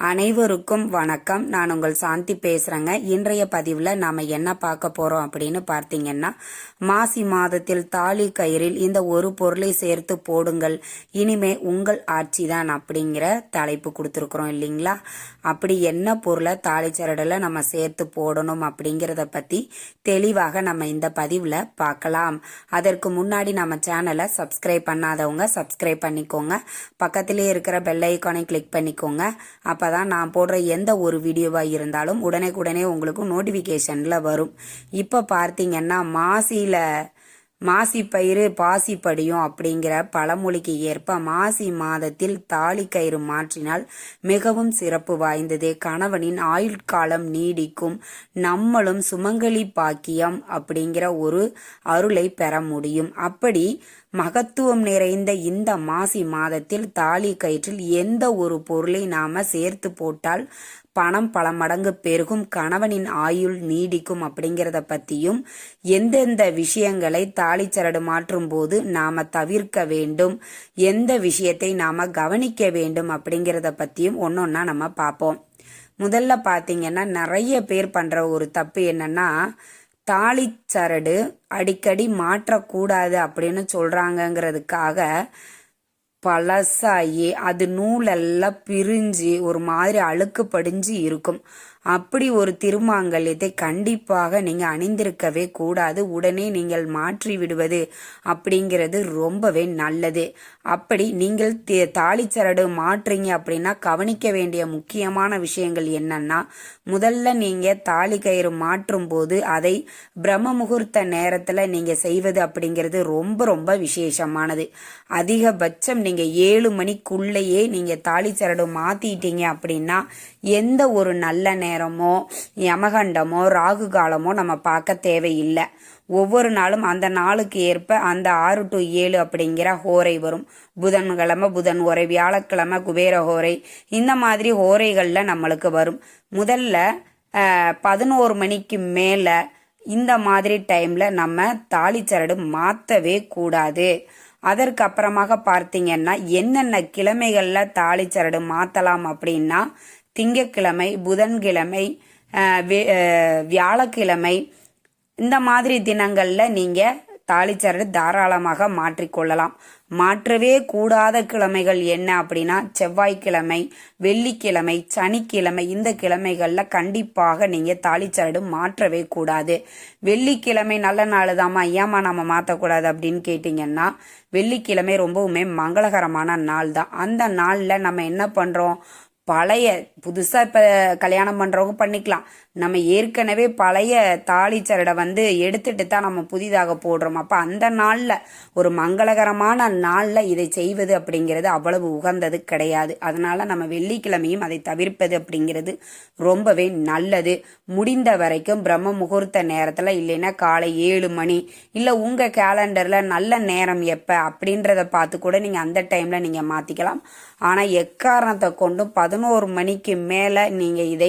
அனைவருக்கும் வணக்கம். நான் உங்கள் சாந்தி பேசுறேங்க. இன்றைய பதிவுல நாம என்ன பார்க்க போறோம் அப்படின்னு பார்த்தீங்கன்னா மாசி மாதத்தில் தாலி கயிறில் இந்த ஒரு பொருளை சேர்த்து போடுங்கள். இனிமே உங்கள் ஆட்சி தான் அப்படிங்கிற தலைப்பு கொடுத்துருக்குறோம் இல்லைங்களா? அப்படி என்ன பொருளை தாலி சரடில் நம்ம சேர்த்து போடணும் அப்படிங்கிறத பத்தி தெளிவாக நம்ம இந்த பதிவுல பார்க்கலாம். அதற்கு முன்னாடி நம்ம சேனலை சப்ஸ்கிரைப் பண்ணாதவங்க சப்ஸ்கிரைப் பண்ணிக்கோங்க. பக்கத்திலே இருக்கிற பெல் ஐக்கானை கிளிக் பண்ணிக்கோங்க. அப்போ தான் நான் போடுற எந்த ஒரு வீடியோவாக இருந்தாலும் உடனே உங்களுக்கு நோட்டிஃபிகேஷனில் வரும். இப்போ பார்த்தீங்கன்னா மாசியில் மாசி பயிறு பாசி படியும் அப்படிங்கிற பழமொழிக்கு ஏற்ப மாசி மாதத்தில் தாலி கயிறு மாற்றினால் மிகவும் சிறப்பு வாய்ந்தது. கணவனின் ஆயுட்காலம் நீடிக்கும். நம்மளும் சுமங்கலி பாக்கியம் அப்படிங்கிற ஒரு அருளை பெற முடியும். அப்படி மகத்துவம் நிறைந்த இந்த மாசி மாதத்தில் தாலி கயிற்றில் எந்த ஒரு பொருளை நாம சேர்த்து போட்டால் பணம் பல மடங்கு பெருகும் கணவனின் ஆயுள் நீடிக்கும் அப்படிங்கிறத பற்றியும் எந்தெந்த விஷயங்களை தாலிச்சரடு மாற்றும் போது நாம தவிர்க்க வேண்டும் எந்த விஷயத்தை நாம கவனிக்க வேண்டும் அப்படிங்கிறத பற்றியும் ஒன்னொன்னா நம்ம பார்ப்போம் முதல்ல பார்த்தீங்கன்னா நிறைய பேர் பண்ற ஒரு தப்பு என்னன்னா தாலிச்சரடு அடிக்கடி மாற்றக்கூடாது அப்படின்னு சொல்கிறாங்கங்கிறதுக்காக பழசாகி அது நூலெல்லாம் பிரிஞ்சு ஒரு மாதிரி அழுக்கு படிஞ்சு இருக்கும். அப்படி ஒரு திருமாங்கல்யத்தை கண்டிப்பாக நீங்கள் அணிந்திருக்கவே கூடாது. உடனே நீங்கள் மாற்றி விடுவது அப்படிங்கிறது ரொம்பவே நல்லது. அப்படி நீங்கள் தாலிச்சரடு மாற்றுறீங்க அப்படின்னா கவனிக்க வேண்டிய முக்கியமான விஷயங்கள் என்னன்னா முதல்ல நீங்கள் தாலி கயிறு மாற்றும் போது அதை பிரம்ம முகூர்த்த நேரத்தில் நீங்கள் செய்வது அப்படிங்கிறது ரொம்ப ரொம்ப விசேஷமானது. அதிகபட்சம் நீங்கள் ஏழு மணிக்குள்ளேயே நீங்கள் தாலி சரடு மாற்றிட்டீங்க அப்படின்னா எந்த ஒரு நல்ல நேரம் யமகண்டமோ ராகு காலமோ நம்ம பார்க்க தேவையில்லை. ஒவ்வொரு நாளும் அந்த நாளுக்கு ஏற்ப அந்த ஆறு டு ஏழு அப்படிங்கிற ஹோரை வரும். புதன்கிழமை புதன் ஹோரை வியாழக்கிழமை குபேர ஹோரை இந்த மாதிரி ஹோரைகளில் நம்மளுக்கு வரும். முதல்ல பதினோரு மணிக்கு மேலே இந்த மாதிரி டைமில் நம்ம தாலிச்சரடு மாற்றவே கூடாது. அதற்கு அப்புறமாக பார்த்தீங்கன்னா என்னென்ன கிழமைகளில் தாலிச்சரடு மாற்றலாம் அப்படின்னா திங்கக்கிழமை புதன்கிழமை வியாழக்கிழமை இந்த மாதிரி தினங்களில் நீங்கள் தாளிச்சரடு தாராளமாக மாற்றிக்கொள்ளலாம் மாற்றவே கூடாத கிழமைகள் என்ன அப்படின்னா செவ்வாய்க்கிழமை வெள்ளிக்கிழமை சனிக்கிழமை இந்த கிழமைகளில் கண்டிப்பாக நீங்கள் தாளிச்சரடு மாற்றவே கூடாது. வெள்ளிக்கிழமை நல்ல நாள் தாம்மா ஏமா நம்ம மாற்றக்கூடாது அப்படின்னு கேட்டிங்கன்னா வெள்ளிக்கிழமை ரொம்பவுமே மங்களகரமான நாள் தான் அந்த நாளில் நம்ம என்ன பண்ணுறோம் பழைய புதுசாக இப்போ கல்யாணம் பண்ணுறவங்க பண்ணிக்கலாம். நம்ம ஏற்கனவே பழைய தாலி சரடை வந்து எடுத்துட்டு தான் நம்ம புதிதாக போடுறோம். அப்போ அந்த நாளில் ஒரு மங்களகரமான நாளில் இதை செய்வது அப்படிங்கிறது அவ்வளவு உகந்தது கிடையாது. அதனால் நம்ம வெள்ளிக்கிழமையும் அதை தவிர்ப்பது அப்படிங்கிறது ரொம்பவே நல்லது. முடிந்த வரைக்கும் பிரம்ம முகூர்த்த நேரத்தில் இல்லைன்னா காலை ஏழு மணி இல்லை உங்கள் கேலண்டரில் நல்ல நேரம் எப்போ அப்படின்றத பார்த்து கூட நீங்கள் அந்த டைமில் நீங்கள் மாற்றிக்கலாம் ஆனால் எக்காரணத்தை கொண்டும் பதினோரு மணிக்கு மேலே நீங்கள் இதை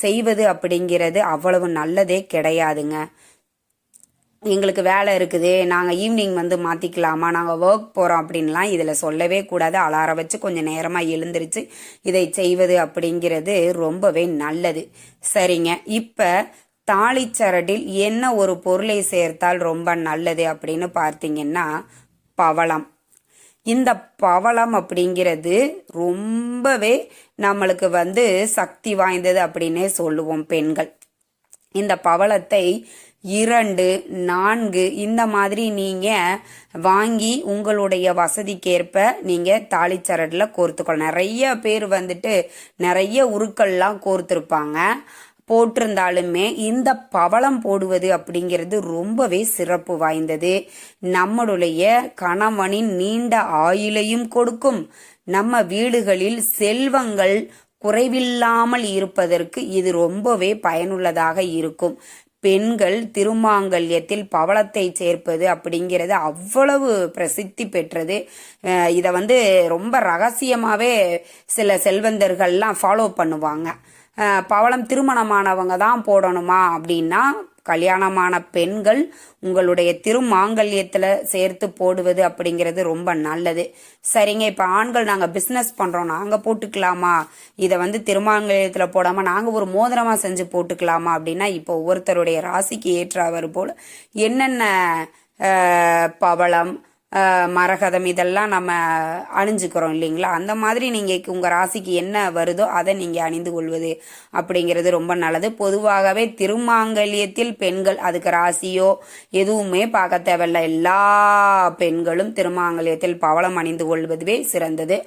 செய்வது அப்படிங்கிறது அவ்வளவு நல்லதே கிடையாதுங்க. எங்களுக்கு வேலை இருக்குது. நாங்கள் ஈவினிங் வந்து மாற்றிக்கலாமா நாங்கள் ஒர்க் போகிறோம் அப்படின்லாம் இதில் சொல்லவே கூடாது. அலாரம் வச்சு கொஞ்சம் நேரமாக எழுந்திரிச்சு இதை செய்வது அப்படிங்கிறது ரொம்பவே நல்லது. சரிங்க. இப்போ தாளிச்சரடில் என்ன ஒரு பொருளை சேர்த்தால் ரொம்ப நல்லது அப்படின்னு பார்த்தீங்கன்னா பவளம். இந்த பவளம் அப்படிங்கிறது ரொம்பவே நம்மளுக்கு வந்து சக்தி வாய்ந்தது அப்படின்னே சொல்லுவோம் பெண்கள். இந்த பவளத்தை இரண்டு நான்கு இந்த மாதிரி நீங்கள் வாங்கி உங்களுடைய வசதிக்கேற்ப நீங்கள் தாளிச்சரடில் கோர்த்துக்கொள்ளலாம். நிறைய பேர் வந்துட்டு நிறைய உருக்கள்லாம் கோர்த்துருப்பாங்க. போட்டிருந்தாலுமே இந்த பவளம் போடுவது அப்படிங்கிறது ரொம்பவே சிறப்பு வாய்ந்தது. நம்மளுடைய கணவனின் நீண்ட ஆயுளையும் கொடுக்கும். நம்ம வீடுகளில் செல்வங்கள் குறைவில்லாமல் இருப்பதற்கு இது ரொம்பவே பயனுள்ளதாக இருக்கும். பெண்கள் திருமாங்கல்யத்தில் பவளத்தை சேர்ப்பது அப்படிங்கிறது அவ்வளவு பிரசித்தி பெற்றது. இதை வந்து ரொம்ப ரகசியமாகவே சில செல்வந்தர்கள்லாம் ஃபாலோ பண்ணுவாங்க. பவளம் திருமணமானவங்க தான் போடணுமா அப்படின்னா கல்யாணமான பெண்கள் உங்களுடைய திருமாங்கல்யத்தில் சேர்த்து போடுவது அப்படிங்கிறது ரொம்ப நல்லது. சரிங்க இப்போ ஆண்கள் நாங்கள் பிஸ்னஸ் பண்ணுறோம் நாங்கள் போட்டுக்கலாமா? இதை வந்து திருமாங்கல்யத்தில் போடாமல் நாங்கள் ஒரு மோதிரமாக செஞ்சு போட்டுக்கலாமா அப்படின்னா இப்போ ஒவ்வொருத்தருடைய ராசிக்கு ஏற்றவர் போல் என்னென்ன பவளம் மரகதம் இதெல்லாம் நம்ம அணிஞ்சுக்கிறோம் இல்லைங்களா? அந்த மாதிரி நீங்கள் உங்கள் ராசிக்கு என்ன வருதோ அதை நீங்கள் அணிந்து கொள்வது அப்படிங்கிறது ரொம்ப நல்லது. பொதுவாகவே திருமாங்கல்யத்தில் பெண்கள் அதுக்கு ராசியோ எதுவுமே பார்க்க தேவையில்ல. எல்லா பெண்களும் திருமாங்கல்யத்தில் பவளம் அணிந்து கொள்வதுவே சிறந்தது.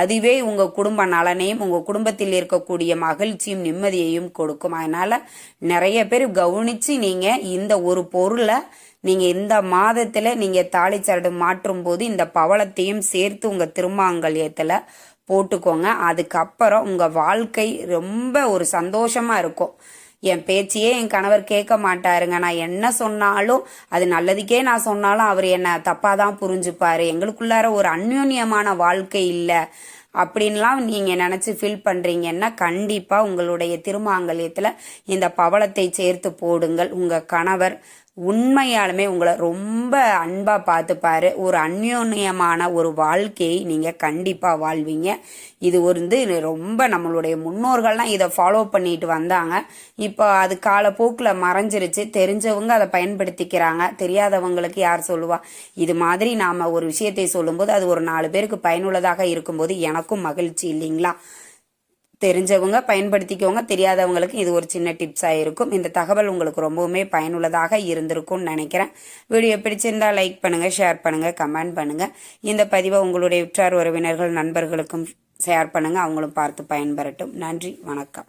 அதுவே உங்கள் குடும்ப நலனையும் உங்கள் குடும்பத்தில் இருக்கக்கூடிய மகிழ்ச்சியும் நிம்மதியையும் கொடுக்கும். அதனால் நிறைய பேர் கவனித்து நீங்கள் இந்த ஒரு பொருளை நீங்கள் இந்த மாதத்தில் நீங்கள் தாலிச்சரடு மாற்றும் போது இந்த பவளத்தையும் சேர்த்து உங்கள் திருமாங்கல்யத்தில் போட்டுக்கோங்க. அதுக்கப்புறம் உங்கள் வாழ்க்கை ரொம்ப ஒரு சந்தோஷமாக இருக்கும். என் பேச்சையே என் கணவர் கேட்க மாட்டாருங்க. நான் என்ன சொன்னாலும் அது நல்லதுக்கே நான் சொன்னாலும் அவர் என்னை தப்பாக தான் புரிஞ்சுப்பாரு. எங்களுக்குள்ளார ஒரு அந்யோன்யமான வாழ்க்கை இல்லை. அப்படின்லாம் நீங்கள் நினச்சி ஃபீல் பண்ணுறீங்கன்னா கண்டிப்பாக உங்களுடைய திருமாங்கல்யத்தில் இந்த பவளத்தை சேர்த்து போடுங்கள். உங்கள் கணவர் உண்மையாலுமே உங்களை ரொம்ப அன்பாக பார்த்துப்பாரு. ஒரு அந்யோன்யமான ஒரு வாழ்க்கையை நீங்கள் கண்டிப்பாக வாழ்வீங்க. இது வந்து ரொம்ப நம்மளுடைய முன்னோர்கள்லாம் இதை ஃபாலோ பண்ணிட்டு வந்தாங்க. இப்போ அது காலப்போக்கில் மறைஞ்சிருச்சு. தெரிஞ்சவங்க அதை பயன்படுத்திக்கிறாங்க. தெரியாதவங்களுக்கு யார் சொல்லுவா? இது மாதிரி நாம் ஒரு விஷயத்தை சொல்லும்போது அது ஒரு நாலு பேருக்கு பயனுள்ளதாக இருக்கும்போது எனக்கும் மகிழ்ச்சி இல்லைங்களா? தெரிஞ்சவங்க பயன்படுத்திக்கோங்க. தெரியாதவங்களுக்கு இது ஒரு சின்ன டிப்ஸாக இருக்கும். இந்த தகவல் உங்களுக்கு ரொம்பவுமே பயனுள்ளதாக இருந்திருக்கும்னு நினைக்கிறேன். வீடியோ பிடிச்சிருந்தா லைக் பண்ணுங்கள் ஷேர் பண்ணுங்கள் கமெண்ட் பண்ணுங்கள் இந்த பதிவை உங்களுடைய உற்றார் உறவினர்கள் நண்பர்களுக்கும் ஷேர் பண்ணுங்கள் அவங்களும் பார்த்து பயன்பெறட்டும். நன்றி வணக்கம்.